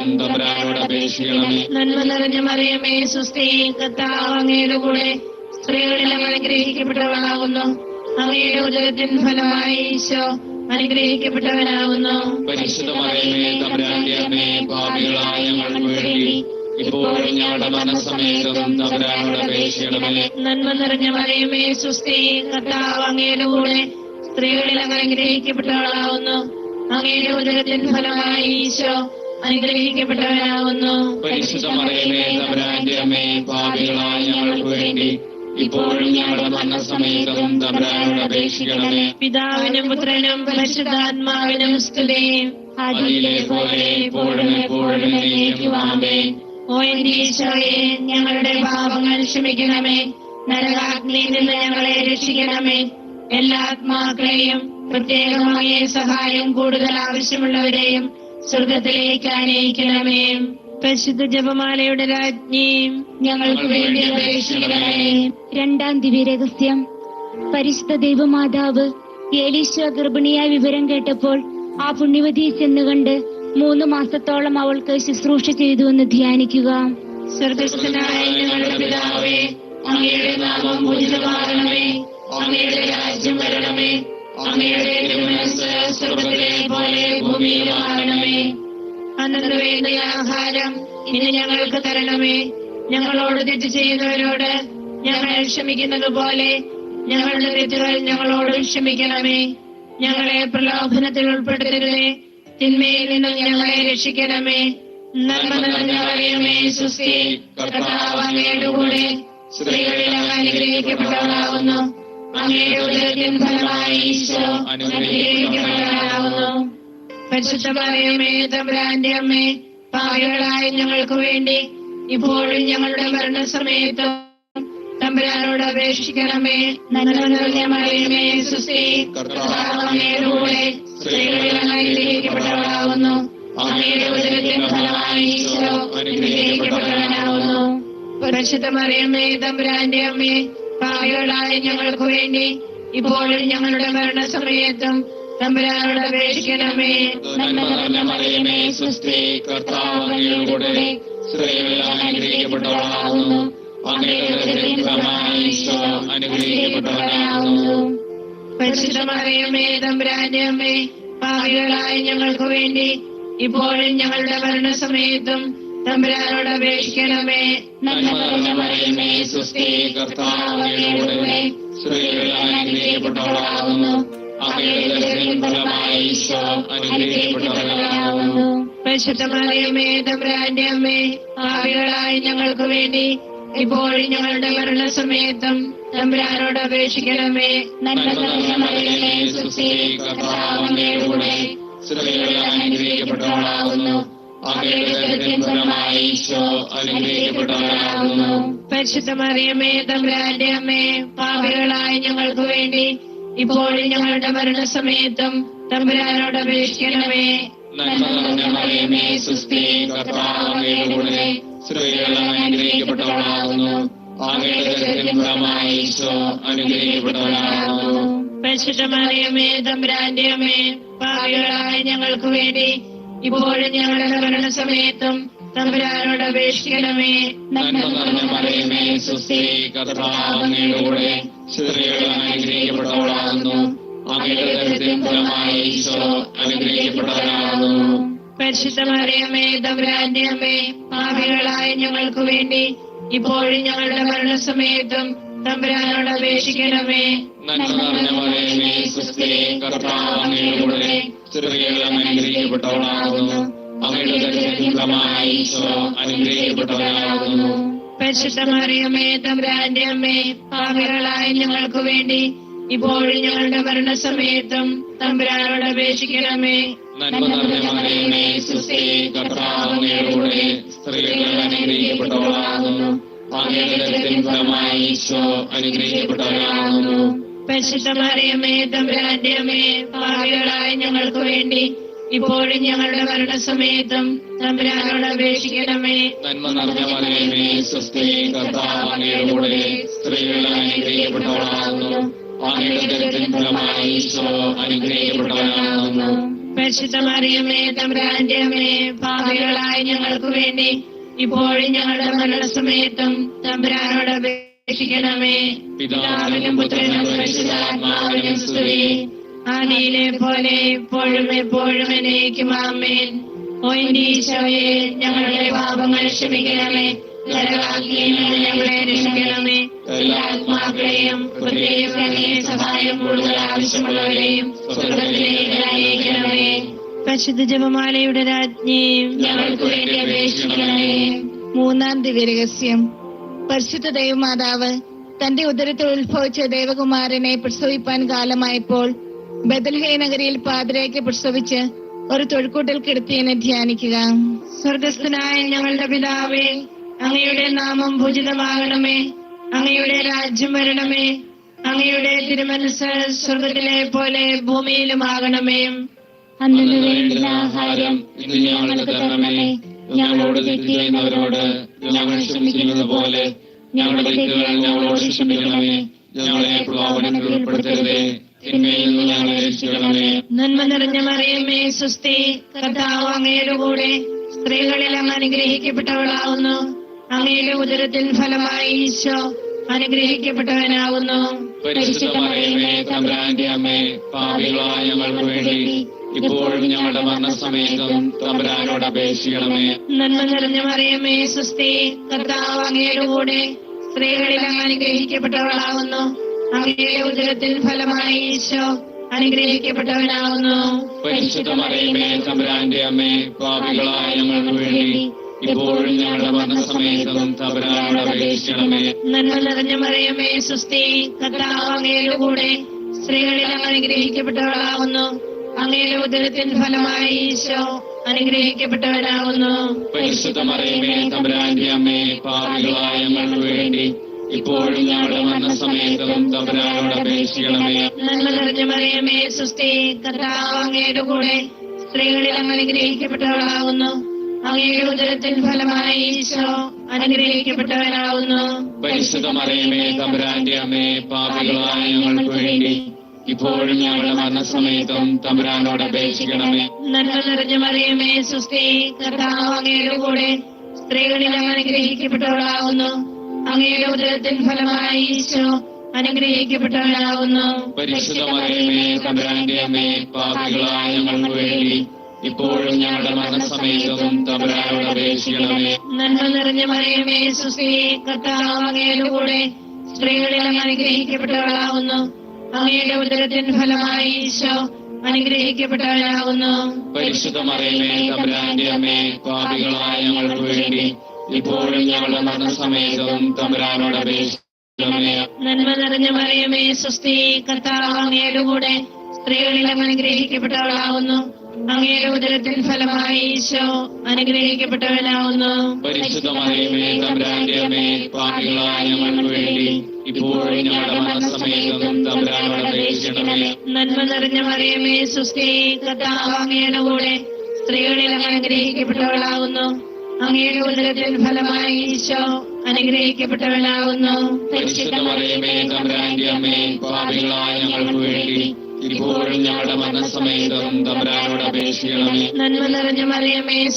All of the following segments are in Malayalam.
തമ്പുരാനോട് അപേക്ഷിക്കണമേ? നന്മ നിറഞ്ഞ മറിയമേ സുസ്ഥി കർത്താവ് അങ്ങയുടെ കൂടെ സ്ത്രീകളിൽ അങ്ങ് അനുഗ്രഹിക്കപ്പെട്ടവളാകുന്നു അങ്ങയുടെ ഉദരത്തിൻ ഫലമായി ഈശോ അനുഗ്രഹിക്കപ്പെട്ടവനാകുന്നു പരിശുദ്ധ മറിയമേ തമ്പുരാന്റെ അമ്മേ പാപികളായ ഞങ്ങൾക്ക് വേണ്ടി ഇപ്പോഴും ഞങ്ങളുടെ മനസ്സമേതം തമ്പുരാനോട് അപേക്ഷിക്കണമേ. നന്മ നിറഞ്ഞ മറിയമേ സുസ്ഥി കർത്താവ് അങ്ങയുടെ കൂടെ സ്ത്രീകളിൽ അങ്ങ് അനുഗ്രഹിക്കപ്പെട്ടവളാകുന്നു അങ്ങയുടെ ഉദരത്തിൻ ഫലമായി ഈശോ അനുഗ്രഹിക്കപ്പെട്ടവനാകുന്നു പരിശുദ്ധ മറിയമേ തമ്പുരാന്റെ അമ്മേ പാപികളായ ഞങ്ങൾക്ക് വേണ്ടി ഇപ്പോഴും ഞങ്ങളുടെ മനസ്സമേതം തമ്പുരാനോട് അപേക്ഷിക്കണമേ. പിതാവിനും പുത്രനും പരിശുദ്ധാത്മാവിനും സ്തുതി. അതിലെ പോലെ ഇപ്പോഴും എപ്പോഴും എന്നേക്കുമാമേ ഓ എന്റെ ഈശോയെ ഞങ്ങളുടെ പാപങ്ങൾ ക്ഷമിക്കണമേ. നരകാഗ്നിയിൽ നിന്ന് ഞങ്ങളെ രക്ഷിക്കണമേ. എല്ലാ ആത്മാക്കളെയും പ്രത്യേകമായ സഹായം കൂടുതൽ ആവശ്യമുള്ളവരെയും സ്വർഗത്തിലേക്ക് അനയിക്കണമേ പരിശുദ്ധ ജപമാലയുടെ രാജ്ഞിയും ഞങ്ങൾക്ക് വേണ്ടി അപേക്ഷിക്കണമേ. രണ്ടാം ദിവ്യരഹസ്യം. പരിശുദ്ധ ദൈവമാതാവ് ഏലീശ്വ ഗർഭിണിയായ വിവരം കേട്ടപ്പോൾ ആ പുണ്യവതിയെ ചെന്നുകണ്ട് മൂന്ന് മാസത്തോളം അവൾക്ക് ശുശ്രൂഷ ചെയ്തു എന്ന് ധ്യാനിക്കുക. സ്വർഗസ്ഥനായ ഞങ്ങളുടെ പിതാവേ അങ്ങയുടെ നാമം പൂജിതമാകണമേ. അങ്ങയുടെ രാജ്യം വരണമേ. പോലെ ഇനി ഞങ്ങൾക്ക് തരണമേ. ഞങ്ങളോട് തെറ്റ് ചെയ്യുന്നവരോട് ഞങ്ങൾ ക്ഷമിക്കുന്നത് പോലെ ഞങ്ങളുടെ തെറ്റുകൾ ഞങ്ങളോട് ക്ഷമിക്കണമേ. ഞങ്ങളെ പ്രലോഭനത്തിൽ ഉൾപ്പെടുത്തരുതേ. തിന്മയിൽ നിന്നും ഞങ്ങളെ രക്ഷിക്കണമേ. നന്മ കൂടെ സ്ത്രീകളിൽ അങ്ങ് അനുഗ്രഹിക്കപ്പെട്ടവളാകുന്നു ഈശോ പരിശുദ്ധ അമ്മേ പാവികളായ ഞങ്ങൾക്ക് വേണ്ടി ഇപ്പോഴും ഞങ്ങളുടെ മരണസമയത്തും തമ്പുരാനോട് അപേക്ഷിക്കണമേ. നന്മ ഫലമായി ഈശോ പരിശുദ്ധ തമ്പുരാന്റെ അമ്മേ പാവികളായ ഞങ്ങൾക്ക് വേണ്ടി ഇപ്പോഴും ഞങ്ങളുടെ മരണസമയത്തും തമ്പുരാനോട് അപേക്ഷിക്കണമേ. നന്മ നിറഞ്ഞ മറിയമേ സുസ്ഥി കർത്താവ് കൂടെ സ്ത്രീകളിൽ അനുഗ്രഹിക്കപ്പെട്ടവളാകുന്നു. അനുഗ്രഹിക്കപ്പെട്ടവനാകുന്നു പരിശുദ്ധ മറിയമ്മേ തമ്പുരാന്റെ അമ്മേ പാവികളായ ഞങ്ങൾക്ക് വേണ്ടി ഇപ്പോഴും ഞങ്ങളുടെ മരണസമയത്തും തമ്പുരാനോട് അപേക്ഷിക്കണമേ നന്മ തമ്പുരാന്റെ അമ്മേ. ആവികളായി ഞങ്ങൾക്ക് വേണ്ടി ഇപ്പോഴും ഞങ്ങളുടെ മരണ സമയത്തും തമ്പുരാനോട് അപേക്ഷിക്കണമേ നന്മ നിറഞ്ഞ മറിയമേ സുസ്ഥി അനുഗ്രഹിക്കപ്പെട്ടവളാകുന്നു അങ്ങയുടെ ഉദരത്തിൻ ഫലമായി ഈശോ അനുഗ്രഹിക്കപ്പെട്ടവനാകുന്നു. പരിശുദ്ധ മറിയമ്മേ തമ്പുരാന്റെ അമ്മേ പാപികളായ ഞങ്ങൾക്ക് വേണ്ടി ഇപ്പോഴും ഞങ്ങളുടെ മരണസമയത്തും തമ്പുരാനോട് അപേക്ഷിക്കണമേ. മറിയമേ സുസ്ഥി കർത്താവ് അങ്ങയുടെ കൂടെ സ്ത്രീകളിൽ അനുഗ്രഹിക്കപ്പെട്ടവളാകുന്നു. അങ്ങയുടെ ഉദരത്തിൻ ഫലമായി ഈശോ അനുഗ്രഹിക്കപ്പെട്ടവനാകുന്നു. പരിശുദ്ധ മറിയമ്മേ തമ്പുരാന്റെ അമ്മേ പാപികളായ ഞങ്ങൾക്ക് വേണ്ടി ഇപ്പോഴും ഞങ്ങളുടെ മരണസമയത്തും തമ്പുരാനോട് അപേക്ഷിക്കണമേ നന്മ മറിയമേ സുസ്ഥി കർത്താവ് അങ്ങയുടെ കൂടെ സ്ത്രീകളിൽ അനുഗ്രഹിക്കപ്പെട്ടവളാകുന്നു അങ്ങയുടെ ഫലമായി ഈശോ അനുഗ്രഹിക്കപ്പെട്ടവനാകുന്നു പരിശുദ്ധ മറിയമ്മേ തമ്പുരാന്റെ അമ്മേ പാപികളായ ഞങ്ങൾക്ക് വേണ്ടി ഇപ്പോഴും ഞങ്ങളുടെ മരണസമയത്തും തമ്പുരാനോട് അപേക്ഷിക്കണമേ നന്മ നിറഞ്ഞ മറിയമേ സുസ്ഥി കർത്താവ് അങ്ങയുടെ കൂടെ സ്ത്രീകളിൽ അനുഗ്രഹിക്കപ്പെട്ടവളാകുന്നു അങ്ങയുടെ ഉദരത്തിൻ ഫലമായി ഈശോ അനുഗ്രഹിക്കപ്പെട്ടവനാകുന്നു. പരിശുദ്ധ മറിയമ്മേ തമ്പുരാന്റെ അമ്മേ പാപികളായ ഞങ്ങൾക്ക് വേണ്ടി ഇപ്പോഴും ഞങ്ങളുടെ മരണസമയത്തും തമ്പുരാനോട് അപേക്ഷിക്കണമേ നന്മ നിറഞ്ഞ അനുഗ്രഹിക്കപ്പെട്ടവളാകുന്നു ഈശോ അനുഗ്രഹിക്കപ്പെട്ടവനാകുന്നു. തമ്പുരാന്റെ അമ്മേ ഞങ്ങൾക്ക് വേണ്ടി ഇപ്പോഴും ഞങ്ങളുടെ മരണസമയത്തും തമ്പുരാനോട് അപേക്ഷിക്കണമേ. നന്മ നിറഞ്ഞ മറിയമേ സുസ്ഥി കർത്താവ് അങ്ങയുടെ അനുഗ്രഹിക്കപ്പെട്ടവളാകുന്നു ഫലമായി ഈശോ അനുഗ്രഹിക്കപ്പെട്ടവനാകുന്നു. പരിശുദ്ധ മറിയമേ തമ്പുരാന്റെ അമ്മേ ഞങ്ങൾക്ക് വേണ്ടി ഇപ്പോഴും ഞങ്ങളുടെ മരണസമയത്തും തമ്പുരാനോട് അപേക്ഷിക്കണമേ. പിതാവിനും പുത്രനും പരിശുദ്ധാത്മാവിനും സ്തുതി. ആനയിലെ പോലെ എപ്പോഴും എപ്പോഴും എന്നേക്കും ആമേൻ. ഓ ഞങ്ങളുടെ പാപങ്ങൾ ക്ഷമിക്കണമേ. ഞങ്ങളെ രക്ഷിക്കണമേ. എല്ലാ ആത്മാക്കളെയും സഹായം കൂടുതൽ ആവശ്യമുള്ളവരെയും സ്വർഗത്തിലേക്ക് പരിശുദ്ധ ജപമാലയുടെ രാജ്ഞിയും ഞങ്ങൾക്ക് വേണ്ടി മൂന്നാം പരിശുദ്ധ ദൈവമാതാവ് തന്റെ ഉദരത്തിൽ ഉത്ഭവിച്ച ദേവകുമാരനെ പ്രസവിപ്പാൻ കാലമായപ്പോൾ ബദൽഹേ നഗരിയിൽ പാതിരയ്ക്ക് പ്രസവിച്ച് ഒരു തൊഴുക്കൂട്ടിൽ കിടത്തിയെന്ന് ധ്യാനിക്കുക. സ്വർഗസ്ഥനായ ഞങ്ങളുടെ പിതാവേ അങ്ങയുടെ നാമം ഭുജിതമാകണമേ. അങ്ങയുടെ രാജ്യം വരണമേ. അങ്ങയുടെ തിരുമനസ് സ്വർഗത്തിലെ പോലെ ഭൂമിയിലുമാകണമേ. അന്നു വേണ്ടുന്ന ആഹാരം ഇന്ന് ഞങ്ങൾക്ക് തരണമേ. ഞങ്ങളോട് തെറ്റ് ചെയ്യുന്നവരോട് ഞങ്ങൾ ക്ഷമിക്കുന്നത് പോലെ. ഞങ്ങളുടെ തെറ്റുകൾ ഞങ്ങളോട് ക്ഷമിക്കണമേ. ഞങ്ങളെ പ്രലോഭനത്തിൽ ഉൾപ്പെടുത്തരുതേ. നന്മ നിറഞ്ഞ മറിയമ്മേ സുസ്തി കർത്താവ് അങ്ങയുടെ കൂടെ സ്ത്രീകളിൽ അങ്ങ് അനുഗ്രഹിക്കപ്പെട്ടവളാവുന്നു. അങ്ങയുടെ ഉദരത്തിൻ ഫലമായി ഈശോ അനുഗ്രഹിക്കപ്പെട്ടവനാവുന്നു. പരിശുദ്ധ മറിയമ്മേ തമ്പ്രാന്റെ അമ്മേ പാപികളായ ഞങ്ങൾക്ക് വേണ്ടി ഇപ്പോഴും ഞങ്ങളുടെ മരണസമയത്തും തമ്പുരാനോട് അപേക്ഷിക്കണമേ. നന്മ നിറഞ്ഞ മറിയമേ സുസ്തി. കർത്താവ് അങ്ങയുടെ കൂടെ സ്ത്രീകളിൽ അങ്ങ് അനുഗ്രഹിക്കപ്പെട്ടവളാവുന്നു. അങ്ങയുടെ ഉദരത്തിൽ ഫലമായി ഈശോ അനുഗ്രഹിക്കപ്പെട്ടവനാകുന്നു പരിശുദ്ധ മറിയമേ തമ്പുരാന്റെ അമ്മേ പാപികളായ ഞങ്ങൾക്ക് വേണ്ടി ഇപ്പോഴും ഞങ്ങളുടെ മരണസമയത്തും തമ്പുരാനോട് അപേക്ഷിക്കണമേ. നന്മ നിറഞ്ഞ മറിയമേ സുസ്തി. കർത്താവ് അങ്ങയുടെ കൂടെ സ്ത്രീകളിൽ അങ്ങ് അനുഗ്രഹിക്കപ്പെട്ടവളാവുന്നു. അങ്ങയുടെ ഉദരത്തിൻ ഫലമായി ഈശോ അനുഗ്രഹിക്കപ്പെട്ടവരാകുന്നു. പരിശുദ്ധ മറിയമേ തമ്പുരാന്റെ അമ്മേ പാപികളായ ഞങ്ങൾക്ക് വേണ്ടി ഇപ്പോഴും ഞങ്ങളുടെ മരണസമയത്തും തമ്പുരാനോട് അപേക്ഷിക്കണമേ. നന്മ നിറഞ്ഞ മറിയമേ കൂടെ സ്ത്രീകളിൽ അങ്ങ് അനുഗ്രഹിക്കപ്പെട്ടവളാവുന്നു അങ്ങയുടെ ഉദരത്തിൻ ഫലമായി ഈശോ അനുഗ്രഹിക്കപ്പെട്ടവരാകുന്നു. പരിശുദ്ധ മറിയമേ തമ്പുരാന്റെ അമ്മേ പാപികളായ ഞങ്ങൾക്ക് വേണ്ടി ഇപ്പോഴും ഞങ്ങളുടെ മരണസമയത്തും തമ്പുരാനോട് അപേക്ഷിക്കണമേ. നന്മ നിറഞ്ഞ മറിയമേ സുസ്തി കർത്താവ് അങ്ങയുടെ കൂടെ സ്ത്രീകളിൽ അനുഗ്രഹിക്കപ്പെട്ടവളാകുന്നു അങ്ങയുടെ ഉദരത്തിൻ ഫലമായി ഈശോ അനുഗ്രഹിക്കപ്പെട്ടവനാവുന്നു. പരിശുദ്ധ മറിയമേ തമ്പുരാന്റെ അമ്മേ പാപികളായ ഞങ്ങൾക്ക് വേണ്ടി ഇപ്പോഴും ഞങ്ങളുടെ മരണസമയത്തും തമ്പുരാനോട് അപേക്ഷിക്കണമേ. നന്മ നിറഞ്ഞ മറിയമേ സുസ്തി കർത്താവ് അങ്ങയുടെ കൂടെ സ്ത്രീകളിൽ അനുഗ്രഹിക്കപ്പെട്ടവളാകുന്നു അങ്ങയുടെ ഉദരത്തിൻ ഫലമായി ഈശോ അനുഗ്രഹിക്കപ്പെട്ടവരാകുന്നു പരിശുദ്ധമറിയമേ തമ്പുരാന്റെ അമ്മേ പാപികളായ ഞങ്ങൾക്ക് വേണ്ടി ഇപ്പോഴും ഞങ്ങളുടെ മരണസമയത്തും തമ്പുരാനോട് അപേക്ഷിക്കണമേ. നന്മ നിറഞ്ഞ മറിയമേ സ്വസ്തി കർത്താവ് അങ്ങയുടെ കൂടെ സ്ത്രീകളിലും അങ്ങ് അനുഗ്രഹിക്കപ്പെട്ടവളാവുന്നു അങ്ങയുടെ ഉദരത്തിൻ ഫലമായി ഈശോ അനുഗ്രഹിക്കപ്പെട്ടവനാവുന്നു. പരിശുദ്ധ മറിയമേ തമ്പുരാന്റെ അമ്മേ പാപികളായ ഞങ്ങൾക്ക് വേണ്ടി ഇപ്പോഴും ഞങ്ങളുടെ മരണസമയത്തും തമ്പുരാനോട് അപേക്ഷിക്കണമേ. നന്മ നിറഞ്ഞ മറിയമേ സുസ്തി കർത്താവ് അങ്ങയുടെ കൂടെ സ്ത്രീകളിൽ അനുഗ്രഹിക്കപ്പെട്ടവളാവുന്നു. അങ്ങയുടെ ഉദരത്തിൻ ഫലമായി ഈശോ അനുഗ്രഹിക്കപ്പെട്ടവനാവുന്നു പരിശുദ്ധ മറിയമേ തമ്പുരാന്റെ അമ്മേ പാപികളായ ഞങ്ങൾക്ക് വേണ്ടി ഇപ്പോഴും ഞങ്ങളുടെ മരണസമയത്തും തമ്പുരാനോട് അപേക്ഷിക്കണമേ. നന്മ നിറഞ്ഞ മറിയമേ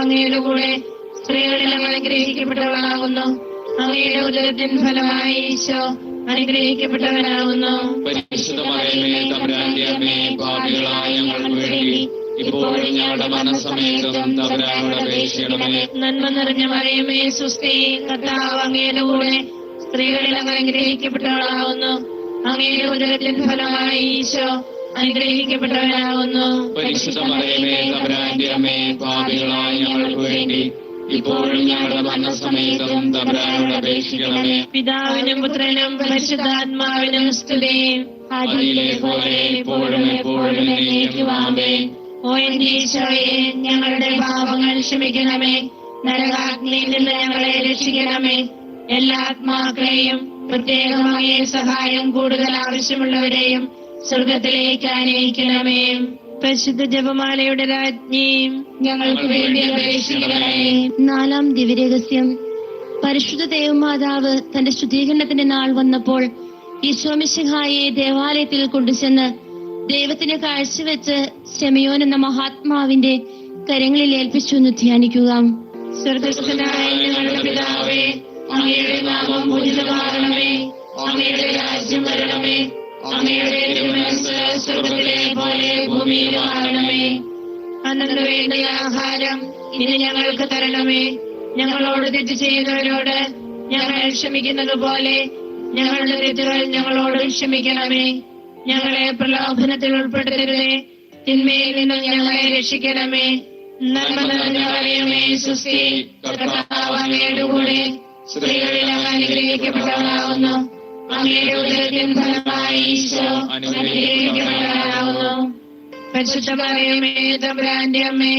അങ്ങയുടെ കൂടെ സ്ത്രീകളിൽ അനുഗ്രഹിക്കപ്പെട്ടവളാകുന്നു. അങ്ങയുടെ ഉദരത്തിൻ ഫലമായി ഈശോ അനുഗ്രഹിക്കപ്പെട്ടവനാകുന്നു. പരിശുദ്ധ മറിയമേ തമ്പുരാന്റെ അമ്മേ പാപികളായ ഞങ്ങൾക്ക് വേണ്ടി ഇപ്പോഴും ഞങ്ങളുടെ മരണസമയത്തും തമ്പുരാനോട് അപേക്ഷിക്കണമേ. നന്മ നിറഞ്ഞ മറിയമേ അങ്ങയുടെ കൂടെ സ്ത്രീകളിൽ അനുഗ്രഹിക്കപ്പെട്ടവളാകുന്നു. അങ്ങയുടെ ഉദരത്തിന്റെ ഫലമായി ഈശോ അനുഗ്രഹിക്കപ്പെട്ടവനാകുന്നു. പരിശുദ്ധ മറിയമേ തമ്പുരാന്റെ അമ്മേ പാപികളായ ഞങ്ങൾക്ക് വേണ്ടി ഇപ്പോഴും ഞങ്ങളുടെ മരണസമയത്തും തമ്പുരാനോട് അപേക്ഷിക്കണമേ. പിതാവിനും പുത്രനും പരിശുദ്ധാത്മാവിനും സ്തുതി. അതിലെ പോലെ ഇപ്പോഴും എപ്പോഴും എന്നേക്കും ഓ എന്റെ ഈശോയെ ഞങ്ങളുടെ പാപങ്ങൾ ക്ഷമിക്കണമേ. നരകാഗ്നിയിൽ നിന്ന് ഞങ്ങളെ രക്ഷിക്കണമേ. എല്ലാ ആത്മാക്കളെയും പ്രത്യേകമായ സഹായം കൂടുതൽ ആവശ്യമുള്ളവരെയും സ്വർഗത്തിലേക്ക് അനയിക്കണമേ പരിശുദ്ധ ജപമാലയുടെ രാജ്ഞിയും ഞങ്ങൾക്ക് വേണ്ടി അപേക്ഷിക്കണമേ. നാലാം ദിവ്യരഹസ്യം. പരിശുദ്ധ ദേവമാതാവ് തന്റെ ശുദ്ധീകരണത്തിന്റെ നാൾ വന്നപ്പോൾ ഈശോമിശിഹായെ ദേവാലയത്തിൽ കൊണ്ടുചെന്ന് ദൈവത്തിന് കാഴ്ചവെച്ച് ശമയോൻ എന്ന മഹാത്മാവിന്റെ കരങ്ങളിൽ ഏൽപ്പിച്ചു എന്ന് ധ്യാനിക്കുക. സ്വർഗസ്ഥനായ ഞങ്ങളുടെ പിതാവേ അങ്ങയുടെ നാമം പൂജിതമാകണമേ. അങ്ങയുടെ രാജ്യം വരണമേ. അങ്ങയുടെ സ്വർഗത്തിലെ പോലെ ഭൂമിയിലുമാകണമേ അന്നു വേണ്ട ആഹാരം ഇനി ഞങ്ങൾക്ക് തരണമേ. ഞങ്ങളോട് തെറ്റ് ചെയ്യുന്നവരോട് ഞങ്ങൾ ക്ഷമിക്കുന്നത് പോലെ ഞങ്ങളുടെ തെറ്റുകൾ ഞങ്ങളോട് ക്ഷമിക്കണമേ. ഞങ്ങളെ പ്രലോഭനത്തിൽ ഉൾപ്പെടുത്തരുതേ. തിന്മയിൽ നിന്ന് ഞങ്ങളെ രക്ഷിക്കണമേ. നന്മ നിറഞ്ഞ പറയുമേ സുസ്ഥി കർത്താവ് കൂടെ സ്ത്രീകളിൽ അങ്ങ് അനുഗ്രഹിക്കപ്പെട്ടവനാകുന്നു. അങ്ങയുടെ ഉദരത്തിൻ ഫലമായി ഈശോ അനുഗ്രഹിക്കപ്പെട്ടവനാകുന്നു. പരിശുദ്ധ പറയുമേ തമ്പുരാന്റെ അമ്മേ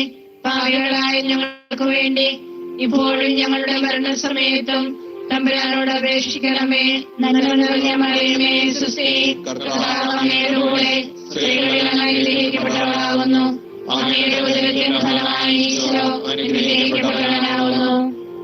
പാവികളായ ഞങ്ങൾക്ക് വേണ്ടി ഇപ്പോഴും ഞങ്ങളുടെ മരണസമയത്തും തമ്പുരാനോട് അപേക്ഷിക്കണമേ. നന്മ നിറഞ്ഞ മറിയമേ സുസ്ഥി കർത്താവ് അങ്ങയുടെ കൂടെ സ്ത്രീകളിൽ അനുഗ്രഹിക്കപ്പെട്ടവളാകുന്നു. അങ്ങയുടെ ഉദരത്തിൻ ഫലമായി ഈശോ അനുഗ്രഹിക്കപ്പെട്ടവനാകുന്നു.